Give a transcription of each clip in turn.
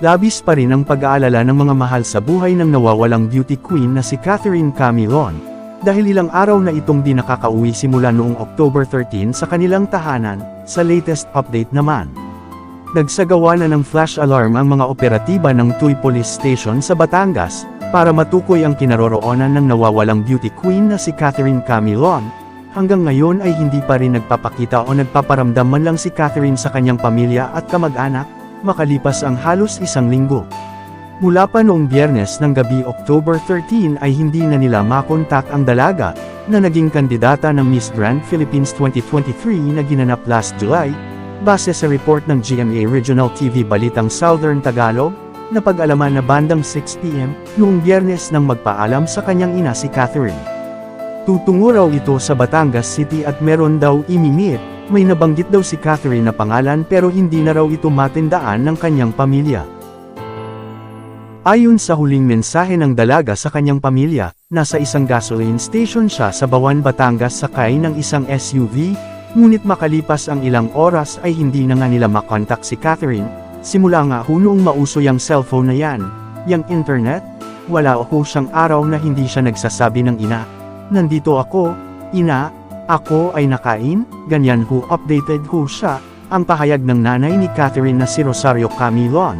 Labis pa rin ang pag-aalala ng mga mahal sa buhay ng nawawalang beauty queen na si Catherine Camilon. Dahil ilang araw na itong di nakakauwi simula noong October 13 sa kanilang tahanan, sa latest update naman. Nagsagawa na ng flash alarm ang mga operatiba ng Tuy Police Station sa Batangas, para matukoy ang kinaroroonan ng nawawalang beauty queen na si Catherine Camilon. Hanggang ngayon ay hindi pa rin nagpapakita o nagpaparamdam man lang si Catherine sa kanyang pamilya at kamag-anak, makalipas ang halos isang linggo. Mula pa noong biyernes ng gabi October 13 ay hindi na nila makontak ang dalaga, na naging kandidata ng Miss Grand Philippines 2023 na ginanap last July, base sa report ng GMA Regional TV Balitang Southern Tagalog, na pag-alaman na bandang 6pm, noong biyernes nang magpaalam sa kanyang ina si Catherine. Tutungo raw ito sa Batangas City at meron daw imimit, may nabanggit daw si Catherine na pangalan pero hindi na raw ito matindaan ng kanyang pamilya. Ayon sa huling mensahe ng dalaga sa kanyang pamilya, nasa isang gasoline station siya sa Bawan, Batangas sakay ng isang SUV, ngunit makalipas ang ilang oras ay hindi na nga nila makontak si Catherine, simula nga ho noong mauso yung cellphone na yan, yung internet, wala ho siyang araw na hindi siya nagsasabi ng ina. Nandito ako, ina, ako ay nakain, ganyan ho updated ho siya, ang pahayag ng nanay ni Catherine na si Rosario Camilon.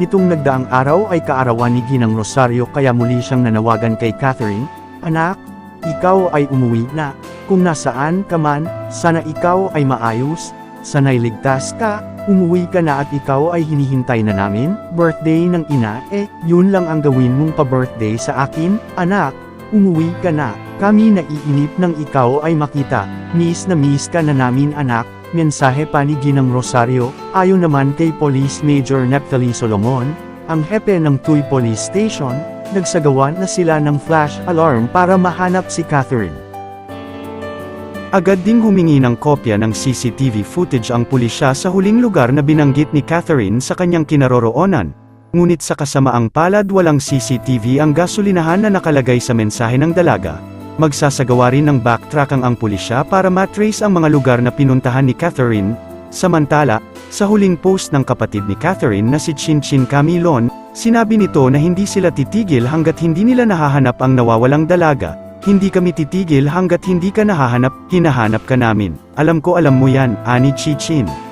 Nitong nagdaang araw ay kaarawan ni Ginang Rosario kaya muli siyang nanawagan kay Catherine, Anak, ikaw ay umuwi na, kung nasaan ka man, sana ikaw ay maayos, sana'y ligtas ka, umuwi ka na at ikaw ay hinihintay na namin, birthday ng ina, eh, yun lang ang gawin mong pa-birthday sa akin, anak, umuwi ka na, kami naiinip ng ikaw ay makita, miss na miss ka na namin anak, mensahe pa ni Ginang Rosario, ayon naman kay Police Major Neptali Solomon, ang hepe ng Tuy Police Station, nagsagawa na sila ng flash alarm para mahanap si Catherine. Agad ding humingi ng kopya ng CCTV footage ang pulisya sa huling lugar na binanggit ni Catherine sa kanyang kinaroroonan. Ngunit sa kasamaang palad walang CCTV ang gasolinahan na nakalagay sa mensahe ng dalaga. Magsasagawa rin ng backtrack ang ang pulisya para matrace ang mga lugar na pinuntahan ni Catherine. Samantala, sa huling post ng kapatid ni Catherine na si Chin Chin Camilon, sinabi nito na hindi sila titigil hanggat hindi nila nahahanap ang nawawalang dalaga. Hindi kami titigil hanggat hindi ka nahahanap, hinahanap ka namin. Alam ko alam mo yan, ani Chi Chin.